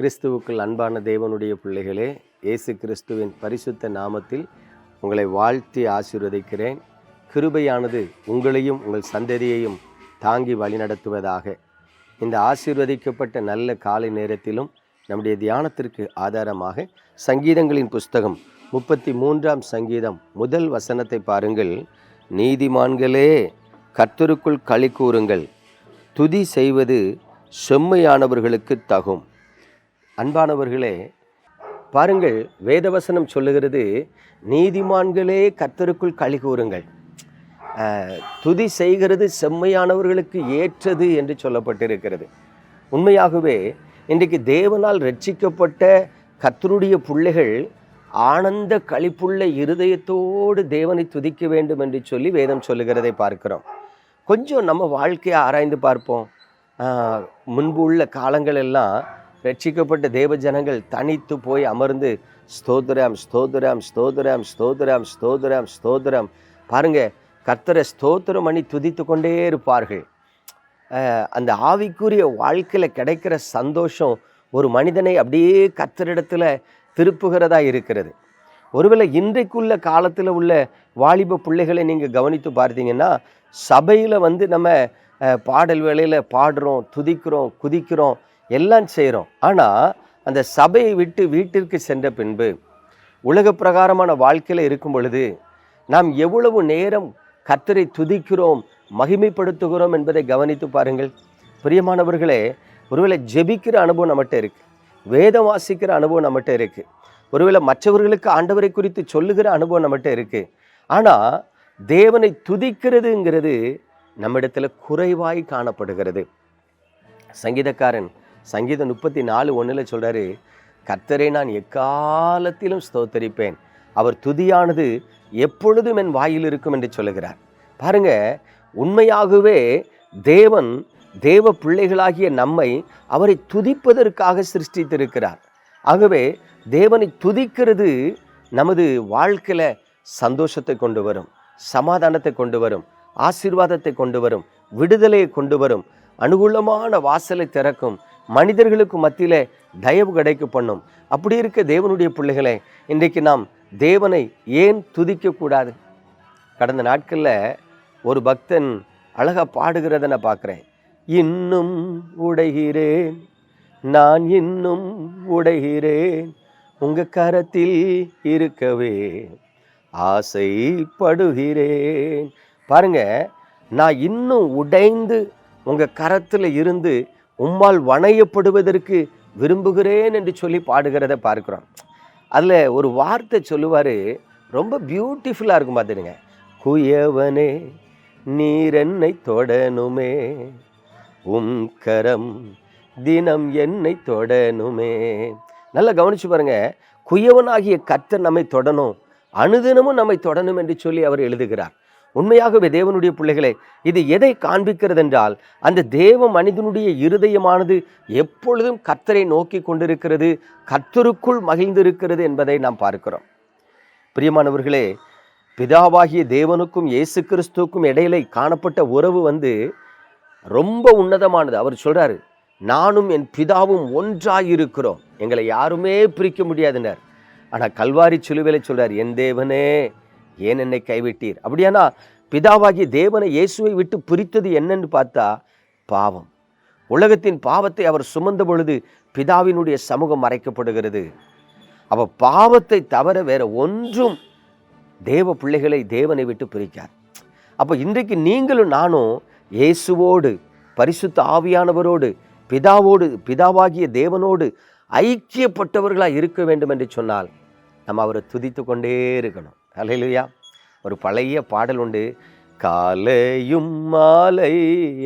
கிறிஸ்துவுக்குள் அன்பான தேவனுடைய பிள்ளைகளே இயேசு கிறிஸ்துவின் பரிசுத்த நாமத்தில் உங்களை வாழ்த்தி ஆசீர்வதிக்கிறேன். கிருபையானது உங்களையும் உங்கள் சந்ததியையும் தாங்கி வழிநடத்துவதாக இந்த ஆசீர்வதிக்கப்பட்ட நல்ல காலை நேரத்திலும் நம்முடைய தியானத்திற்கு ஆதாரமாக சங்கீதங்களின் புஸ்தகம் முப்பத்தி மூன்றாம் சங்கீதம் முதல் வசனத்தை பாருங்கள். நீதிமான்களே கர்த்தருக்குள் களி கூறுங்கள். துதி செய்வது செம்மையானவர்களுக்கு தகும். அன்பானவர்களே பாருங்கள் வேதவசனம் சொல்லுகிறது நீதிமான்களே கர்த்தருக்குள் களி கூறுங்கள். துதி செய்கிறது செம்மையானவர்களுக்கு ஏற்றது என்று சொல்லப்பட்டிருக்கிறது. உண்மையாகவே இன்றைக்கு தேவனால் ரட்சிக்கப்பட்ட கர்த்தருடைய பிள்ளைகள் ஆனந்த களிப்புள்ள இருதயத்தோடு தேவனை துதிக்க வேண்டும் என்று சொல்லி வேதம் சொல்லுகிறதை பார்க்கிறோம். கொஞ்சம் நம்ம வாழ்க்கையை ஆராய்ந்து பார்ப்போம். முன்பு உள்ள காலங்கள் எல்லாம் ரட்சிக்கப்பட்ட தேவ ஜனங்கள் தனித்து போய் அமர்ந்து ஸ்தோத்திரம் ஸ்தோத்திரம் ஸ்தோத்திரம் ஸ்தோத்திரம் ஸ்தோத்திரம் ஸ்தோத்திரம். பாருங்க கர்த்தரை ஸ்தோத்திரம் பண்ணி துதித்து கொண்டே இருப்பார்கள். அந்த ஆவிக்குரிய வாழ்க்கையில் கிடைக்கிற சந்தோஷம் ஒரு மனிதனை அப்படியே கத்தரிடத்தில் திருப்புகிறதா இருக்கிறது. ஒருவேளை இன்றைக்குள்ள காலத்தில் உள்ள வாலிப பிள்ளைகளை நீங்கள் கவனித்து பார்த்தீங்கன்னா சபையில் வந்து நம்ம பாடல் வேளையில் பாடுறோம் துதிக்கிறோம் குதிக்கிறோம் எல்லாம் செய்கிறோம் ஆனால் அந்த சபையை விட்டு வீட்டிற்கு சென்ற பின்பு உலக பிரகாரமான வாழ்க்கையில் இருக்கும் பொழுது நாம் எவ்வளவு நேரம் கத்தரை துதிக்கிறோம் மகிமைப்படுத்துகிறோம் என்பதை கவனித்து பாருங்கள். பிரியமானவர்களே ஒருவேளை ஜெபிக்கிற அனுபவம் நம்மகிட்ட இருக்குது வேதம் வாசிக்கிற அனுபவம் நம்மகிட்ட இருக்குது ஒருவேளை மற்றவர்களுக்கு ஆண்டவரை குறித்து சொல்லுகிற அனுபவம் நம்மகிட்ட இருக்குது ஆனால் தேவனை துதிக்கிறதுங்கிறது நம்மிடத்தில் குறைவாய் காணப்படுகிறது. சங்கீதக்காரன் சங்கீதம் முப்பத்தி நாலு ஒன்றில் சொல்றாரு கர்த்தரை நான் எக்காலத்திலும் ஸ்தோத்தரிப்பேன். அவர் துதியானது எப்பொழுதும் என் வாயில் இருக்கும் என்று சொல்லுகிறார். பாருங்க உண்மையாகவே தேவன் தேவ பிள்ளைகளாகிய நம்மை அவரை துதிப்பதற்காக சிருஷ்டித்திருக்கிறார். ஆகவே தேவனை துதிக்கிறது நமது வாழ்க்கையில சந்தோஷத்தை கொண்டு வரும் சமாதானத்தை கொண்டு வரும் ஆசீர்வாதத்தை கொண்டு வரும் விடுதலையை கொண்டு வரும் அனுகூலமான வாசலை திறக்கும் மனிதர்களுக்கு மத்தியில் தயவு கிடைக்க பண்ணும். அப்படி இருக்க தேவனுடைய பிள்ளைகளை இன்றைக்கு நாம் தேவனை ஏன் துதிக்கக்கூடாது கடந்த நாட்களில் ஒரு பக்தன் அழகா பாடுகிறத நான் பார்க்குறேன். இன்னும் உடைகிறேன் நான் இன்னும் உடைகிறேன் உங்கள் கரத்தில் இருக்கவே ஆசைப்படுகிறேன். பாருங்க நான் இன்னும் உடைந்து உங்கள் கரத்தில் இருந்து உம்மால் வணையப்படுவதற்கு விரும்புகிறேன் என்று சொல்லி பாடுகிறத பார்க்குறோம். அதில் ஒரு வார்த்தை சொல்லுவார். ரொம்ப பியூட்டிஃபுல்லாக இருக்கும் பார்த்துடுங்க குயவனே நீர் என்னை தொடனுமே உம் கரம் தினம் என்னை தொடனுமே நல்லா கவனிச்சு பாருங்க. குயவனாகிய கர்த்தர் நம்மை தொடணும். அனுதினமும் நம்மை தொடணும் என்று சொல்லி அவர் எழுதுகிறார். உண்மையாகவே தேவனுடைய பிள்ளைகளே இது எதை காண்பிக்கிறது என்றால் அந்த தேவ மனிதனுடைய இருதயமானது எப்பொழுதும் கர்த்தரை நோக்கி கொண்டிருக்கிறது கர்த்தருக்குள் மகிழ்ந்திருக்கிறது என்பதை நாம் பார்க்கிறோம். பிரியமானவர்களே பிதாவாகிய தேவனுக்கும் இயேசு கிறிஸ்துவுக்கும் இடையிலே காணப்பட்ட உறவு வந்து ரொம்ப உன்னதமானது. அவர் சொல்றாரு நானும் என் பிதாவும் ஒன்றாயிருக்கிறோம். எங்களை யாருமே பிரிக்க முடியாதுனர். ஆனால் கல்வாரி சிலுவையில சொல்றார் என் தேவனே ஏன் என்னை கைவிட்டீர்? அப்படியானா பிதாவாகிய தேவனை இயேசுவை விட்டு பிரித்தது என்னன்னு பார்த்தா பாவம். உலகத்தின் பாவத்தை அவர் சுமந்த பொழுது பிதாவினுடைய சமூகம் மறைக்கப்படுகிறது. அவ பாவத்தை தவிர வேற ஒன்றும் தேவ பிள்ளைகளை தேவனை விட்டு பிரிக்கார் அப்போ இன்றைக்கு நீங்களும் நானும் இயேசுவோடு பரிசுத்த ஆவியானவரோடு பிதாவோடு பிதாவாகிய தேவனோடு ஐக்கியப்பட்டவர்களாக இருக்க வேண்டும் என்று சொன்னால் நம்ம அவரை துதித்து கொண்டே இருக்கணும். அலையிலையா ஒரு பழைய பாடல் உண்டு. காலையும் மாலை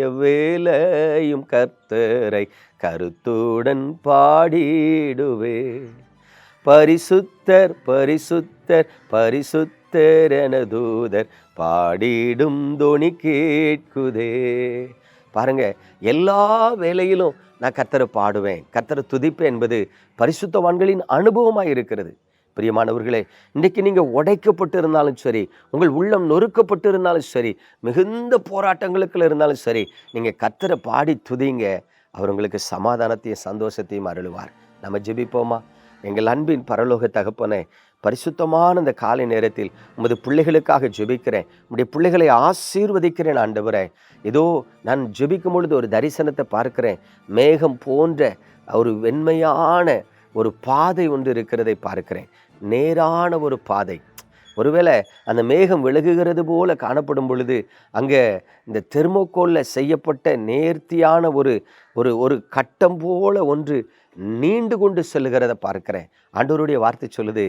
வேலையும் கர்த்தரை கருத்துடன் பாடிடுவே. பரிசுத்தர் பரிசுத்தர் பரிசுத்தர் என தூதர் பாடிடும் துணி கேட்குதே. பாருங்க எல்லா வேலையிலும் நான் கர்த்தரை பாடுவேன். கர்த்தரை துதிப்பேன் என்பது பரிசுத்தவான்களின் அனுபவமாக இருக்கிறது. பிரியமானவர்களே இன்றைக்கு நீங்கள் உடைக்கப்பட்டு இருந்தாலும் சரி உங்கள் உள்ளம் நொறுக்கப்பட்டு இருந்தாலும் சரி மிகுந்த போராட்டங்களுக்குள்ள இருந்தாலும் சரி நீங்கள் கத்தரை பாடி துதிங்க. அவர் உங்களுக்கு சமாதானத்தையும் சந்தோஷத்தையும் அருளுவார். நம்ம ஜெபிப்போமா? எங்கள் அன்பின் பரலோக தகப்பனே பரிசுத்தமான இந்த காலை நேரத்தில் உமது பிள்ளைகளுக்காக ஜெபிக்கிறேன். உம்முடைய பிள்ளைகளை ஆசீர்வதிக்கிறேன் ஆண்டவரே. ஏதோ நான் ஜெபிக்கும் பொழுது ஒரு தரிசனத்தை பார்க்கிறேன். மேகம் போன்ற ஒரு வெண்மையான ஒரு பாதை ஒன்று இருக்கிறதை பார்க்கிறேன். நேரான ஒரு பாதை. ஒருவேளை அந்த மேகம் விலகுகிறது போல காணப்படும் பொழுது அங்கே இந்த தெர்மோகோலில் செய்யப்பட்ட நேர்த்தியான ஒரு ஒரு ஒரு கட்டம் போல ஒன்று நீண்டு கொண்டு செல்லுகிறத பார்க்கிறேன். ஆண்டவருடைய வார்த்தை சொல்லுது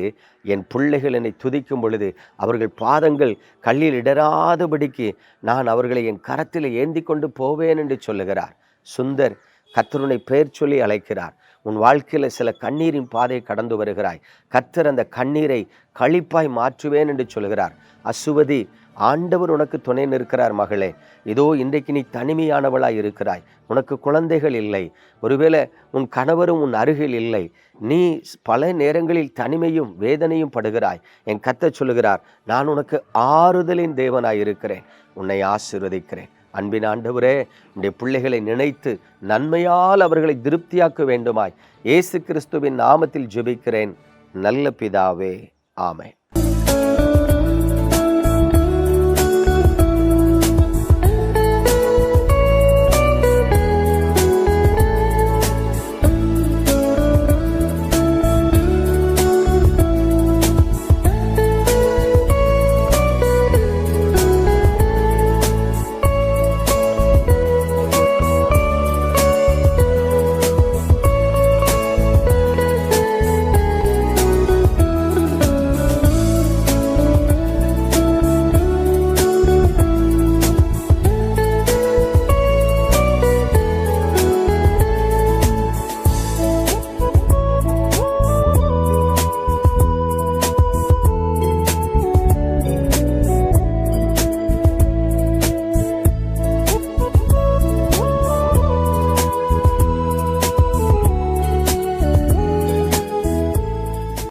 என் பிள்ளைகள் என்னை துதிக்கும் பொழுது அவர்கள் பாதங்கள் கல்லில் இடராதபடிக்கு நான் அவர்களை என் கரத்தில் ஏந்தி கொண்டு போவேன் என்று சொல்லுகிறார். சுந்தர் கத்தருனை பெயர் சொல்லி அழைக்கிறார். உன் வாழ்க்கையில் சில கண்ணீரின் பாதை கடந்து வருகிறாய். கத்தர் அந்த கண்ணீரை கழிப்பாய் மாற்றுவேன் என்று சொல்கிறார். அசுவதி ஆண்டவர் உனக்கு துணை நிற்கிறார் மகளே. இதோ இன்றைக்கு நீ தனிமையானவளாய் இருக்கிறாய். உனக்கு குழந்தைகள் இல்லை. ஒருவேளை உன் கணவரும் உன் அருகில் இல்லை. நீ பல நேரங்களில் தனிமையும் வேதனையும் படுகிறாய். என் கத்த சொல்லுகிறார் நான் உனக்கு ஆறுதலின் தேவனாய் இருக்கிறேன். உன்னை ஆசிர்வதிக்கிறேன். அன்பின் ஆண்டவரே உடைய பிள்ளைகளை நினைத்து நன்மையால் அவர்களை திருப்தியாக்க வேண்டுமாய். இயேசு கிறிஸ்துவின் நாமத்தில் ஜெபிக்கிறேன். நல்ல பிதாவே ஆமை